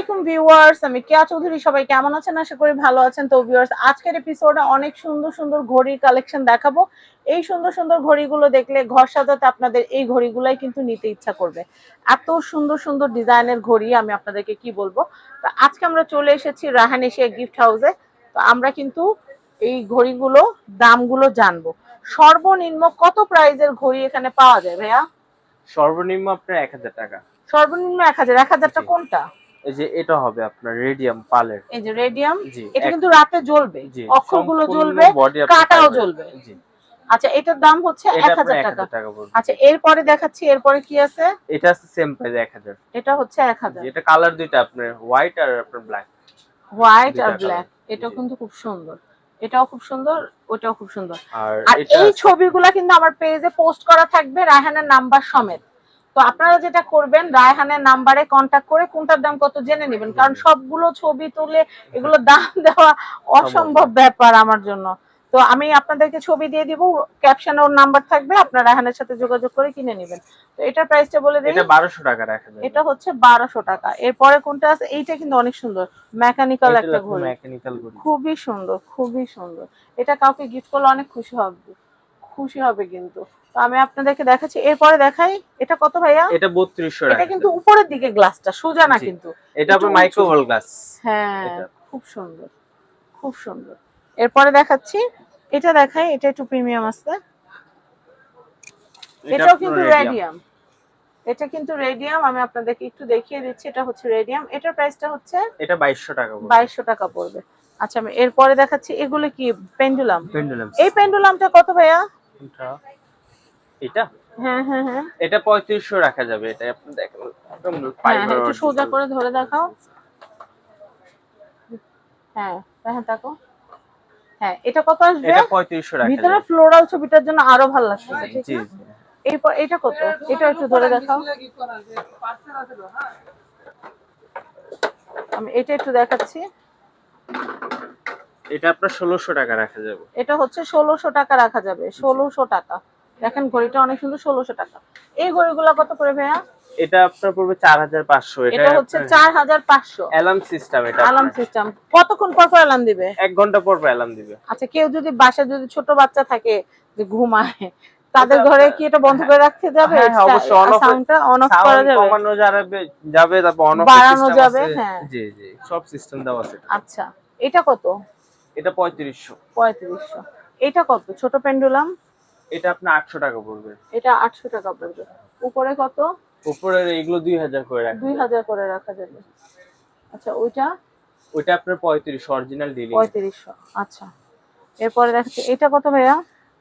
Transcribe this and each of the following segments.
আলাইকুম ভিউয়ার্স আমি কেয়া চৌধুরী। সবাই কেমন আছেন? আশা করি ভালো আছেন। তো ভিউয়ার্স আজকের এপিসোডে অনেক সুন্দর সুন্দর ঘড়ির কালেকশন দেখাবো। এই সুন্দর সুন্দর ঘড়িগুলো দেখলে ঘর সাজাতে আপনাদের এই ঘড়িগুলাই কিন্তু নিতে ইচ্ছা করবে। এত সুন্দর সুন্দর ডিজাইনের ঘড়ি আমি আপনাদেরকে কি বলব? তো আজকে আমরা চলে এসেছি রাহান এশিয়া গিফট হাউসে তো আমরা কিন্তু এই ঘড়িগুলো দামগুলো জানব। সর্বনিম্ন কত প্রাইজের ঘড়ি এখানে পাওয়া যায় ভাইয়া? সর্বনিম্ন আপনার এক হাজার টাকা। সর্বনিম্ন এক হাজার। এক হাজারটা। কোনটা? এই যে এটা হবে আপনার রেডিয়াম পালের। এই যে রেডিয়াম এটা কিন্তু রাতে জ্বলবে অক্ষরগুলো জ্বলবে কাঁটাও। জ্বলবে। জি। আচ্ছা এটার দাম হচ্ছে এটা এক আপনার হাজার এক টাকা। আচ্ছা এরপরে দেখাচ্ছি এরপরে কি আছে? এটা আছে সেম প্রাইস এক হাজার। এটা হচ্ছে এক হাজার। এটা কালার দুইটা আপনার হোয়াইট আর আপনার ব্ল্যাক হোয়াইট আর ব্ল্যাক। এটাও কিন্তু খুব সুন্দর। এটাও খুব সুন্দর ওটাও খুব সুন্দর। আর এটা এই ছবিগুলা কিন্তু আমার পেজে পোস্ট করা থাকবে রায়হানের নাম্বার সমেত। তো আপনারা যেটা করবেন রায়হানের নাম্বারে কন্ট্যাক্ট করে কোনটার দাম কত জেনে নেবেন। কারণ সবগুলো ছবি তুলে এগুলো দাম দেওয়া অসম্ভব ব্যাপার আমার জন্য। তো আমি আপনাদেরকে ছবি দিয়ে দিব ক্যাপশন ওর নাম্বার থাকবে আপনারা রায়হানের সাথে যোগাযোগ করে কিনে নেবেন। তো এটার প্রাইসটা বলে দিই। এটা বারোশো টাকা রাখা এটা হচ্ছে বারোশো টাকা। এরপরে কোনটা আছে? এইটা কিন্তু অনেক সুন্দর। মেকানিক্যাল একটা ঘড়ি। মেকানিক্যাল ঘড়ি। খুবই সুন্দর খুবই সুন্দর। এটা কাউকে গিফট করলে অনেক খুশি হবে। খুশি হবে কিন্তু। তো আমি আপনাদেরকে দেখাচ্ছি। এরপরে দেখাই এটা কত ভাইয়া? এটা বত্রিশশো এটা কিন্তু উপরের দিকে গ্লাসটা সোজা না কিন্তু। এটা আপনার মাইক্রোভোল গ্লাস হ্যাঁ খুব সুন্দর খুব সুন্দর। এরপরে দেখাচ্ছি এটা দেখাই এটা একটু প্রিমিয়াম আছে। এটাও কিন্তু রেডিয়াম এটা কিন্তু রেডিয়াম আমি আপনাদেরকে একটু দেখিয়ে দিচ্ছি এটা হচ্ছে রেডিয়াম এটার প্রাইসটা হচ্ছে এটা বাইশশো টাকা পড়বে। বাইশশো টাকা পড়বে। আচ্ছা আমি এরপরে দেখাচ্ছি এগুলো কি পেন্ডুলাম পেন্ডুলাম এই পেন্ডুলামটা কত ভাইয়া? এটা? হ্যাঁ হ্যাঁ হ্যাঁ। এটা পঁয়ত্রিশশো রাখা যাবে এটা আপনি দেখেন। একদম একটু সোজা করে ধরে দেখাও। হ্যাঁ হ্যাঁ হ্যাঁ এটা কত আসবে? এটা পঁয়ত্রিশশো রাখা ভিতরে ফ্লোরাল ছবিটার জন্য আরও ভালো লাগছে ঠিক জি। এরপর এটা কত? এটা একটু ধরে দেখাও। আমি এটা একটু দেখাচ্ছি। এটা আপনার ষোলোশো টাকা রাখা যাবে। এটা হচ্ছে ষোলোশো টাকা রাখা যাবে ষোলোশো টাকা। দেখেন ঘড়িটা অনেক সুন্দর ষোলোশো টাকা। এই ঘড়িগুলো কত করে ভাইয়া? এটা আপনার পড়বে চার হাজার পাঁচশো এটা হচ্ছে চার হাজার পাঁচশো। অ্যালার্ম সিস্টেম এটা অ্যালার্ম সিস্টেম। কতক্ষণ পর পর অ্যালার্ম দিবে? এক ঘণ্টা পর পর অ্যালার্ম দিবে। আচ্ছা কেউ যদি বাসায় যদি ছোট বাচ্চা থাকে যে ঘুমায় তাদের ঘরে কি এটা বন্ধ করে রাখতে যাবে? হ্যাঁ, হ্যাঁ, অবশ্যই, on off- সাউন্ডটা অন অফ করা যাবে? কমানো যাবে যাবে তারপর অন অফ বাড়ানো যাবে, হ্যাঁ। জি জি সব সিস্টেম দেওয়া আছে আচ্ছা এটা কত? এটা পঁয়ত্রিশশো। পঁয়ত্রিশশো। এটা কত? ছোট পেন্ডুলাম এটা আপনার আটশো টাকা পড়বে। এটা আটশো টাকা পড়বে। উপরে কত? উপরের এগুলো দুই হাজার করে রাখবে দুই হাজার করে রাখা যাবে। আচ্ছা ওইটা? ওইটা আপনার পঁয়ত্রিশ অরিজিনাল ডিলিং পঁয়ত্রিশশো আচ্ছা। এরপরে দেখাচ্ছি এটা কত ভাইয়া?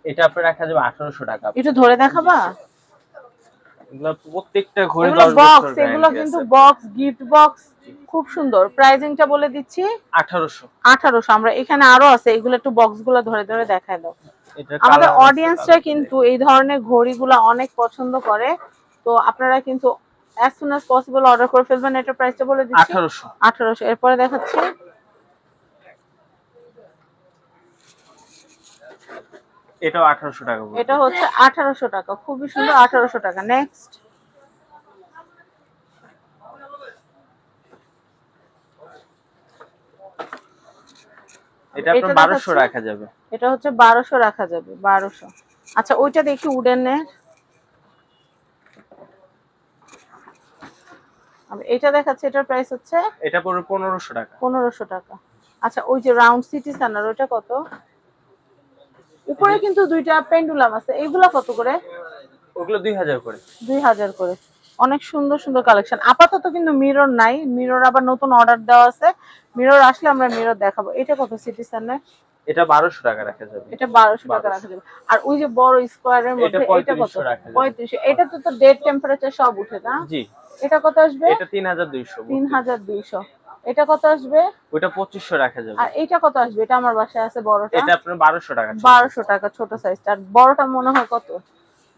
এটা আপনার রাখা যাবে আঠারোশো টাকা। একটু ধরে দেখাবা? এগুলো প্রত্যেকটা ঘড়ি এগুলো বক্স এগুলো কিন্তু বক্স গিফট বক্স খুব সুন্দর। প্রাইজিংটা বলে দিচ্ছি। আঠারোশো। আঠারোশো আমরা এখানে আরও আছে এগুলো একটু বক্সগুলো ধরে ধরে দেখায় দাও। আমাদের অডিয়েন্সরা কিন্তু এই ধরনের ঘড়িগুলো অনেক পছন্দ করে। তো আপনারা কিন্তু as soon as possible order করে ফেলবেন। এটা প্রাইসটা বলে দিচ্ছি। আঠারোশো। আঠারোশো। এরপরে দেখাচ্ছি। এটাও আঠারোশো টাকা এটা হচ্ছে আঠারোশো টাকা। খুবই সুন্দর আঠারোশো টাকা। নেক্সট এটা আপনার এটা বারোশো দেখাচ্ছি। রাখা যাবে। এটা হচ্ছে বারোশো রাখা যাবে বারোশো। আচ্ছা ওইটা দেখি উডেনের এটা দেখাচ্ছি এটার প্রাইস হচ্ছে এটা পড়বে পনেরোশো টাকা। পনেরোশো টাকা। আচ্ছা ওই যে রাউন্ড সিটি স্যানার ওইটা কত? উপরে কিন্তু দুইটা পেন্ডুলাম আছে। এইগুলা কত করে? ওগুলো দুই হাজার করে। দুই হাজার করে। অনেক সুন্দর সুন্দর কালেকশন আপাতত কিন্তু মিরর নাই। মিরর আবার নতুন অর্ডার দেওয়া আছে। মিরর আসলে আমরা মিরর দেখাবো। এটা কত সিটি স্যানার এটা বারোশো টাকা রাখা যাবে। এটা বারোশো টাকা রাখা যাবে। আর ওই যে বড় স্কোয়ারের মধ্যে এটা কত? 3500 পঁয়ত্রিশ এটা তো তো ডেট টেম্পারেচার সব উঠে না? জি। এটা কত আসবে? এটা তিন হাজার দুইশো। তিন হাজার দুইশো। এটা কত আসবে? ওইটা পঁচিশশো রাখা যাবে। আর এটা কত আসবে? এটা আমার বাসায় আছে বড়টা। এটা আপনার বারোশো টাকা। ছিল। বারোশো টাকা ছোট সাইজটা আর বড়টা মনে হয় কত?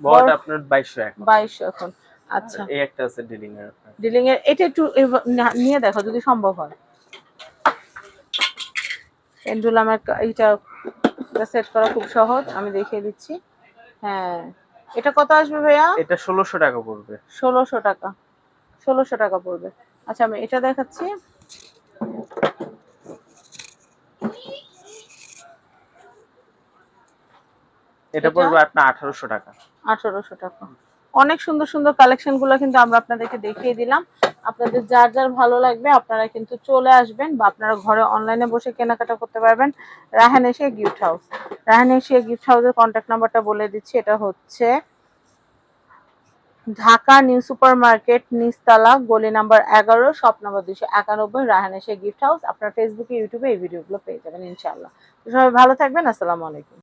বড়টা আপনার বাইশশো এক। বাইশশো এখন। আচ্ছা। এই একটা আছে ডিলিং এর ডিলিং এর এটা একটু নিয়ে দেখো যদি সম্ভব হয়। পেন্ডুলামের এইটা সেট করা খুব সহজ আমি দেখিয়ে দিচ্ছি। হ্যাঁ। এটা কত আসবে ভাইয়া? এটা ষোলোশো টাকা পড়বে। ষোলোশো টাকা। ষোলোশো টাকা পড়বে। আচ্ছা আমি এটা দেখাচ্ছি। এটা? পড়বে আপনার আঠারোশো টাকা। আঠারোশো টাকা। অনেক সুন্দর সুন্দর কালেকশনগুলো কিন্তু আমরা আপনাদেরকে দেখিয়ে দিলাম। আপনাদের যার যার ভালো লাগবে, আপনারা কিন্তু চলে আসবেন বা আপনারা ঘরে অনলাইনে বসে কেনাকাটা করতে পারবেন Rahan Asia gift house Rahan Asia gift হাউসের কন্ট্যাক্ট নাম্বারটা বলে দিচ্ছি, এটা হচ্ছে ঢাকা নিউ সুপার মার্কেট নিচতলা, গলি নাম্বার এগারো, শপ নাম্বার দুশো একানব্বই রাহান এশিয়া গিফট হাউস আপনার ফেসবুকে ইউটিউবে এই ভিডিওগুলো পেয়ে যাবেন ইনশাআল্লাহ। তো সবাই ভালো থাকবেন, আসসালামু আলাইকুম।